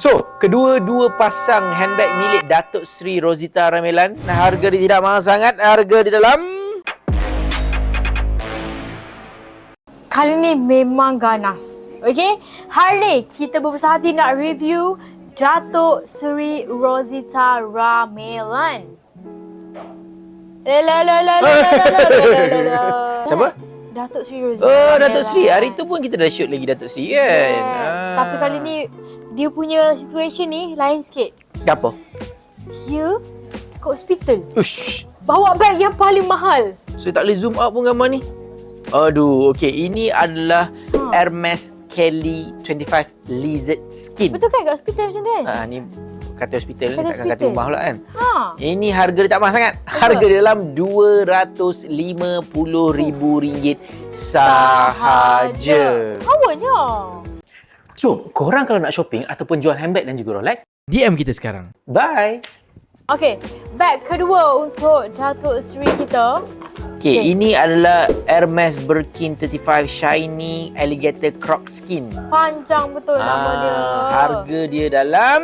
So, kedua-dua pasang handbag milik Datuk Sri Rosita Ramelan Nah, harga dia tidak mahal sangat, harga di dalam Kali ni memang ganas. Okay? hari ni kita berbesar hati nak review Datuk Sri Rosita Ramelan. La la la la Siapa? Datuk Sri oh, Rosita. Oh, Datuk Sri. Hari tu pun kita dah shoot lagi Datuk Sri kan. Yes. Ah. Tapi kali ah. ni dia punya situation ni lain sikit. Apa? Dia ke hospital. Ush. Bawa beg yang paling mahal. So, tak boleh zoom out pun gambar ni. Aduh, okey. Ini adalah Ha. Hermes Kelly 25 Lizard Skin. Betul kan kat hospital macam tu kan? Ah, ni kata hospital ni Kata takkan kata rumah pula kan. Ha. Ini harga dia tak mahal sangat. Harga dia dalam RM250,000 sahaja. Powernya. So, korang kalau nak shopping ataupun jual handbag dan juga Rolex, DM kita sekarang. Bye. Okay, bag kedua untuk Datuk Seri kita. Okay, Okay. ini adalah Hermes Birkin 35 Shiny Alligator Croc Skin. Panjang betul nama dia. Ah, harga dia dalam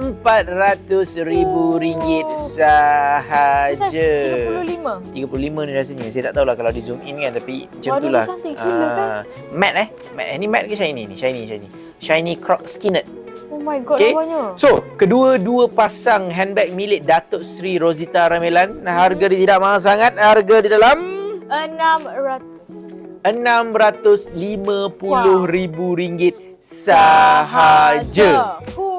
RM400,000 sahaja. Saiz 35. 35 ni rasanya. Saya tak tahulah kalau di zoom in kan tapi macam Warna tu lah. cantik gila kan? Matte eh? Matte. Ni matte ke shiny ni? Shiny, shiny. Shiny Croc Skinnet. Oh my god, Okay. namanya. So, kedua-dua pasang handbag milik Datuk Seri Rosita Ramelan. Nah, harga dia tidak mahal sangat. Harga dia dalam 600. RM650,000 sahaja. Huh.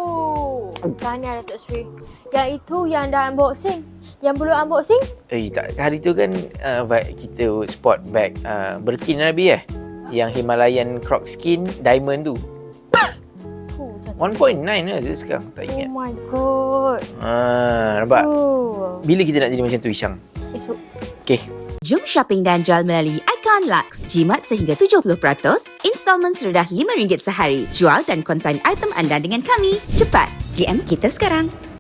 Tahniah Datuk Seri. Yang itu yang dah unboxing. Yang belum unboxing? Eh, tak. Hari tu kan uh, vibe kita sport bag uh, Birkin Nabi eh. Yang Himalayan Croc Skin Diamond tu. Huh, cantik. 1.9 lah je sekarang. Tak Oh ingat. my god. Ah, nampak? Oh. Bila kita nak jadi macam tu, Isyang? Esok. Okay. Jom shopping dan jual melalui Icon Lux. Jimat sehingga 70%, installment serendah RM5 sehari. Jual dan konsign item anda dengan kami. Cepat, DM kita sekarang.